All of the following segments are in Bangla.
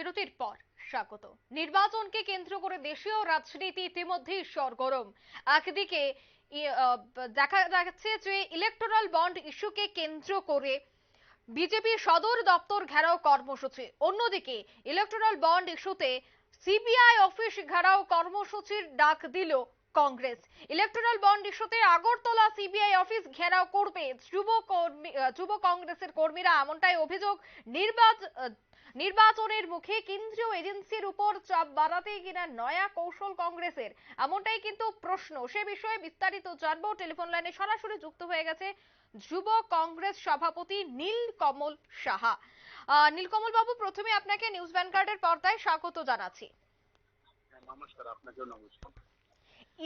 বিরতির পর স্বাগত। নির্বাচনকে কেন্দ্র করে দেশীয় রাজনীতি ইতিমধ্যেই সরগরম। একদিকে দেখা যাচ্ছে যে ইলেকটোরাল বন্ড ইস্যুকে কেন্দ্র করে বিজেপি সদর দপ্তর ঘেরাও কর্মসূচি। অন্যদিকে ইলেকটোরাল বন্ড ইস্যুতে সিবিআই অফিস ঘেরাও কর্মসূচির ডাক দিল কংগ্রেস। ইলেকটোরাল বন্ড ইস্যুতে আগরতলা সিবিআই অফিস ঘেরাও করবে যুব যুব কংগ্রেসের কর্মীরা। এমনটাই অভিযোগ নির্বাচন নির্বাচনের মুখে কেন্দ্রীয় এজেন্সির উপর চাপ বাড়াতে কিনা নয়া কৌশল কংগ্রেসের। এমনটাই কিন্তু প্রশ্ন। সে বিষয়ে বিস্তারিত জানব। টেলিফোন লাইনে সরাসরি যুক্ত হয়ে গেছে যুব কংগ্রেস সভাপতি নীল কমল সাহা নীলকমল বাবু, প্রথমে আপনাকে নিউজ ভ্যানগার্ডের পর্দায় স্বাগত জানাচ্ছি। নমস্কার, আপনাকেও নমস্কার।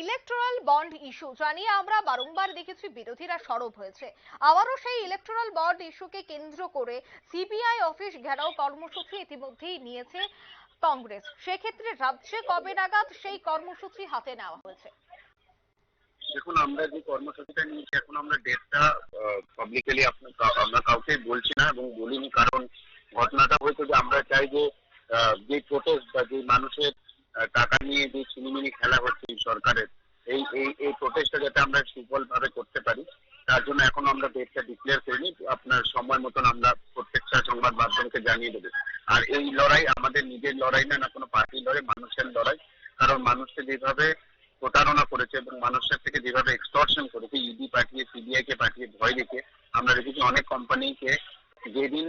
ইলেকট্রাল বন্ড ইস্যু জানিয়ে আমরা বারংবার দেখেছি বিরোধীরা সরব হয়েছে। আবারও সেই ইলেকট্রাল বন্ড ইস্যুকে কেন্দ্র করে সিবিআই অফিস ঘেরাও কর্মসূচি ইতিমধ্যেই নিয়েছে কংগ্রেস। সেক্ষেত্রে রাজ্যে কবে নাগাদ সেই কর্মসূচি হাতে নেওয়া হয়েছে? দেখুন, আমরা যে কর্মসূচিটা নিয়েছি, এখন আমরা ডেটটা পাবলিক্যালি আমরা কাউকে বলছি না এবং বলিনি, কারণ ঘটনাটা হয়েছে যে আমরা চাই যে যে প্রোটেস্ট বা যে মানুষের টাকা নিয়ে যে চিনিমিনি খেলা হচ্ছে এই সরকারের, এই এই এই প্রোটেস্টটা যাতে আমরা সুফল ভাবে করতে পারি, তার জন্য এখন আমরা ডেটটা ডিক্লেয়ার করিনি, আপনার সময় মতন আমরা প্রত্যেকটা সংবাদ মাধ্যমকে জানিয়ে দেবো। আর এই লড়াই আমাদের নিজের লড়াই না না কোনো পার্টির লড়াই, মানুষের লড়াই, কারণ মানুষকে যেভাবে প্রতারণা করেছে এবং মানুষের থেকে যেভাবে এক্সটর্শন করেছে ইডি পাঠিয়ে সিবিআই কে পাঠিয়ে ভয় দেখে আমরা দেখেছি অনেক কোম্পানিকে যেদিন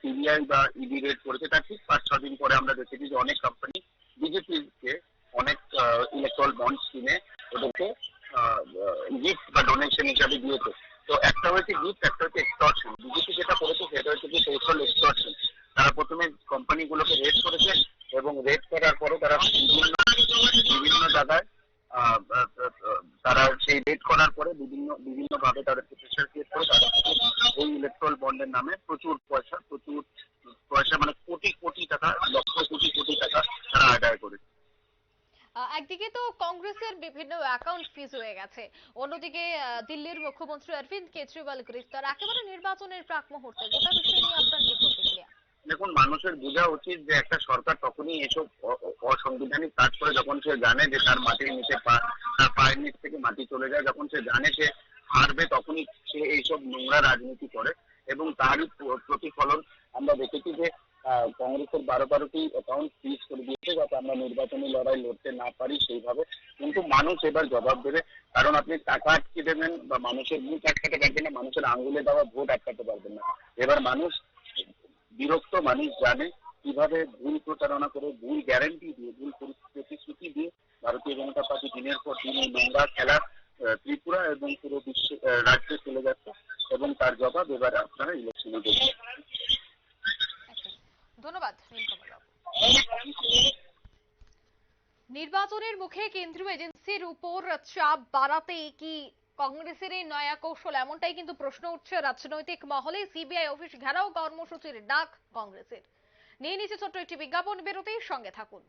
সিবিআই বা ইডি রেড করেছে, তার ঠিক পাঁচ ছ দিন পরে আমরা দেখেছি যে অনেক কোম্পানি বিজেপিকে অনেক ইলেকট্রাল বন্ডস কিনে ওদেরকে গিফট বা ডোনেশন হিসাবে দিয়েছে। তো একটা হচ্ছে গিফট একটা হচ্ছে এক্সটর্শন বিজেপি যেটা করেছে সেটা হচ্ছে যে টোটাল এক্সটর্শন তারা প্রথমে কোম্পানিগুলোকে রেড করেছে এবং রেড করার পরে তারা বিভিন্ন বিভিন্ন জায়গায় তারা সেই রেড করার পরে বিভিন্ন বিভিন্ন ভাবে তাদেরকে প্রেশার ক্রিয়েট করে তাদের এই ইলেকট্রাল বন্ডের নামে প্রচুর পয়সা প্রচুর পয়সা মানে কোটি কোটি টাকা, লক্ষ কোটি কোটি টাকা তারা আদায় করেছে আহ, একদিকে তো কংগ্রেসের বিভিন্ন অ্যাকাউন্ট ফিজ হয়ে গেছে, অন্যদিকে দিল্লির মুখ্যমন্ত্রী অরবিন্দ কেজরিওয়াল গ্রেফতার, একেবারে নির্বাচনের প্রাক মুহূর্তে, গোটা বিষয় নিয়ে আপনার কি প্রতিক্রিয়া? দেখুন, মানুষের বোঝা উচিত যে একটা সরকার তখনই এসব অসাংবিধানিক কাজ করে যখন সে জানে যে তার মাটির নিচে তার পায়ের নিচ থেকে মাটি চলে যায়, যখন সে জানে সে হারবে তখনই সে এইসব নোংরা রাজনীতি করে এবং তারই প্রতিফলন আমরা দেখেছি যে কংগ্রেসের বারো বারোটি অ্যাকাউন্ট ফ্রিজ করে দিয়েছে যাতে আমরা নির্বাচনী লড়াই লড়তে না পারি সেইভাবে। কিন্তু মানুষ এবার জবাব দেবে। কারণ আপনি টাকা আটকে দেবেন বা মানুষের মুখ আটকাতে পারবেন না, মানুষের আঙ্গুলে দেওয়া ভোট আটকাতে পারবেন না। এবার মানুষ, বিরক্ত মানুষ জানে কীভাবে ভুল প্রচারণা করে, ভুল গ্যারান্টি দিয়ে, ভুল প্রতিশ্রুতি দিয়ে ভারতীয় জনতা পার্টি দিনের পর দিন নোংরা খেলা ত্রিপুরা এবং পুরো বিশ্বে রাজ্যে চলে যাচ্ছে এবং তার জবাব এবার আপনারা ইলেকশনে দেবেন একদম। ধন্যবাদ নীলকমল বাবু নির্বাচনের মুখে কেন্দ্রীয় এজেন্সির উপর চাপ বাড়াতে কি কংগ্রেসের এই নয়া কৌশল? এমনটাই কিন্তু প্রশ্ন উঠছে রাজনৈতিক মহলে। সিবিআই অফিস ঘেরাও কর্মসূচির ডাক কংগ্রেসের। নিয়ে নিচ্ছে ছোট্ট একটি বিজ্ঞাপন বেরোতেই সঙ্গে থাকুন।